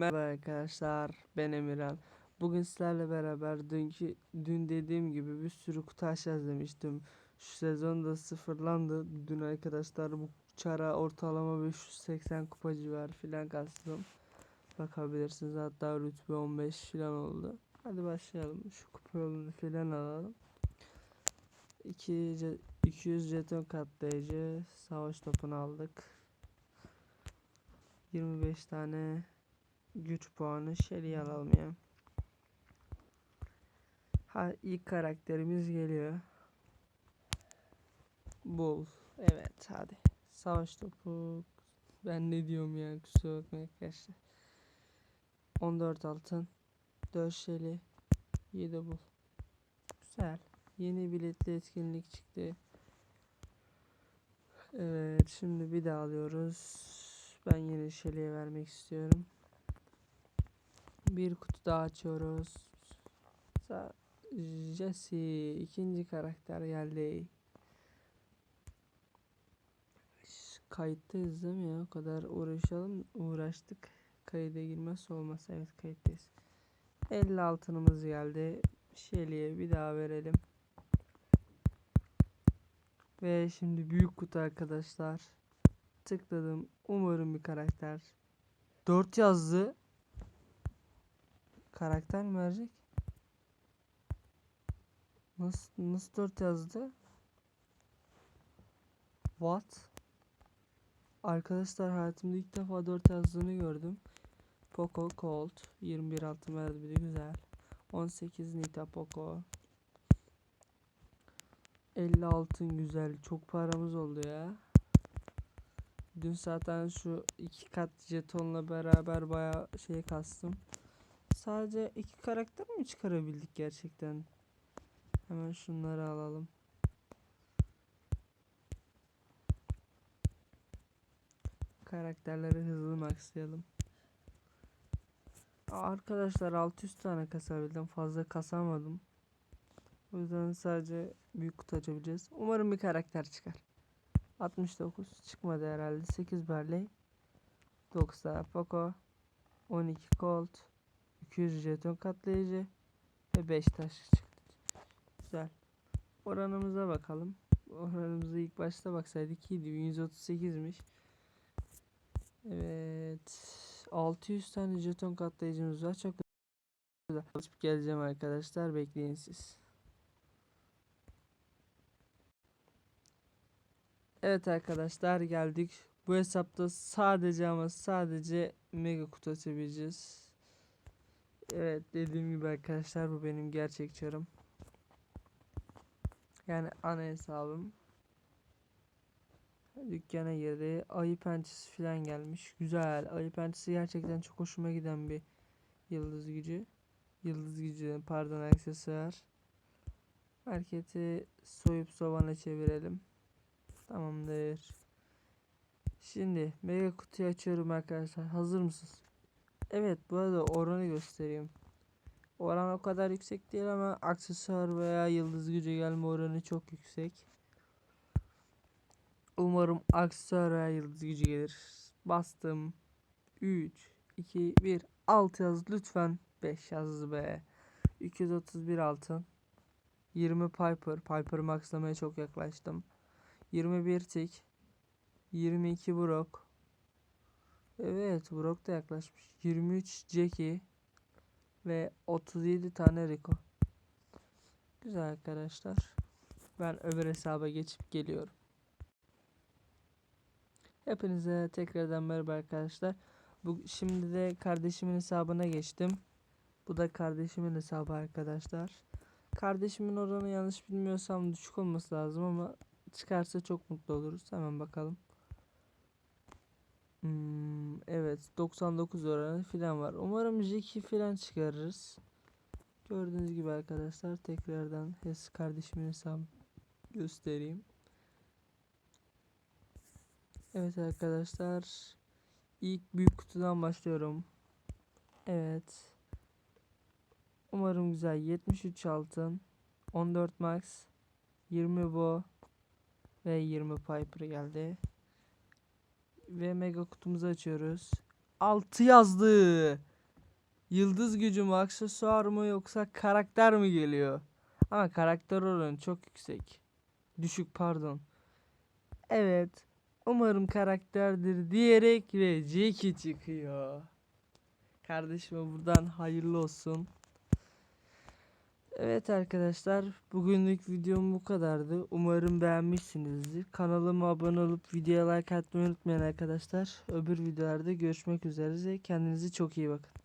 Merhaba arkadaşlar ben Emirhan. Bugün sizlerle beraber dünkü dün dediğim gibi bir sürü kutu açacağız demiştim. Şu sezonda sıfırlandı. Dün arkadaşlar bu çara ortalama 580 kupa civarı filan kastım. Bakabilirsiniz hatta rütbe 15 filan oldu. Hadi başlayalım. Şu kupa yolunu filan alalım. 2 ce- 200 jeton katlayıcı savaş topunu aldık. 25 tane güç puanı Shelly'i alalım ya. Ha ilk karakterimiz geliyor. Bull. Evet hadi. Savaş topu. Ben ne diyorum ya kusura bakmayın arkadaşlar. 14 altın. 4 Shelly. 7 Bull. Güzel. Yeni biletli etkinlik çıktı. Evet şimdi bir daha alıyoruz. Ben yine Shelly'e vermek istiyorum. Bir kutu daha açıyoruz. Jesse ikinci karakter geldi. Kayıttayız değil mi ya? O kadar uğraşalım uğraştık. Kayıda girmezse olmaz. Evet kayıttayız. 50 altınımız geldi. Shelly'e bir daha verelim. Ve şimdi büyük kutu arkadaşlar. Tıkladım. Umarım bir karakter. 4 yazdı. Karakter mi verecek? Nasıl, nasıl 4 yazdı? What? Arkadaşlar hayatımda ilk defa 4 yazdığını gördüm. Poco Colt 21 altın verdi bir de güzel. 18 Nita Poco. 50 altın güzel. Çok paramız oldu ya. Dün zaten şu iki kat jetonla beraber bayağı şey kastım. Sadece iki karakter mi çıkarabildik gerçekten? Hemen şunları alalım. Karakterleri hızlı maxlayalım. Arkadaşlar 600 tane kasabildim. Fazla kasamadım. O yüzden sadece büyük kutu açabileceğiz. Umarım bir karakter çıkar. 69 çıkmadı herhalde. 8 Barley. 9 Poco. 12 Colt. 200 jeton katlayıcı. Ve 5 taş çıktı. Güzel. Oranımıza bakalım. Oranımıza ilk başta baksaydık iyiydi. 138'miş. Evet. 600 tane jeton katlayıcımız var. Çok güzel. Açıp geleceğim arkadaşlar. Bekleyin siz. Evet arkadaşlar geldik. Bu hesapta sadece ama sadece mega kutu açabileceğiz. Evet dediğim gibi arkadaşlar bu benim gerçek çarım. Yani ana hesabım. Dükkana girdi. Ayı pençesi falan gelmiş. Güzel. Ayı pençesi gerçekten çok hoşuma giden bir yıldız gücü. Yıldız gücü pardon aksesuar. Marketi soyup sovana çevirelim. Tamamdır. Şimdi mega kutuyu açıyorum arkadaşlar. Hazır mısınız? Evet bu arada oranı göstereyim. Oran o kadar yüksek değil ama aksesuar veya yıldız gücü gelme oranı çok yüksek. Umarım aksesuar veya yıldız gücü gelir. Bastım. 3, 2, 1. 6 yaz lütfen. 5 yazdı be. 231 altın. 20 Piper. Piper'ı maxlamaya çok yaklaştım. 21 tik. 22 Brock. Evet Brock da yaklaşmış. 23 Jackie. Ve 37 tane Rico. Güzel arkadaşlar. Ben öbür hesaba geçip geliyorum. Hepinize tekrardan merhaba arkadaşlar. Bu şimdi de kardeşimin hesabına geçtim. Bu da kardeşimin hesabı arkadaşlar. Kardeşimin oranı yanlış bilmiyorsam düşük olması lazım ama çıkarsa çok mutlu oluruz. Hemen bakalım. Hmm, evet 99 oranı filan var. Umarım Jackie filan çıkarırız. Gördüğünüz gibi arkadaşlar tekrardan hes kardeşimin hesabı göstereyim. Evet arkadaşlar ilk büyük kutudan başlıyorum. Evet. Umarım güzel 73 altın 14 max 20 bo ve 20 Piper geldi. Ve mega kutumuzu açıyoruz. 6 yazdı. Yıldız gücü mü aksesuar mı yoksa karakter mi geliyor? Ama karakter oranı çok yüksek. Düşük pardon. Evet. Umarım karakterdir diyerek ve Jackie çıkıyor. Kardeşime buradan hayırlı olsun. Evet arkadaşlar bugünlük videom bu kadardı. Umarım beğenmişsinizdir. Kanalıma abone olup videoya like atmayı unutmayın arkadaşlar. Öbür videolarda görüşmek üzere. Kendinize çok iyi bakın.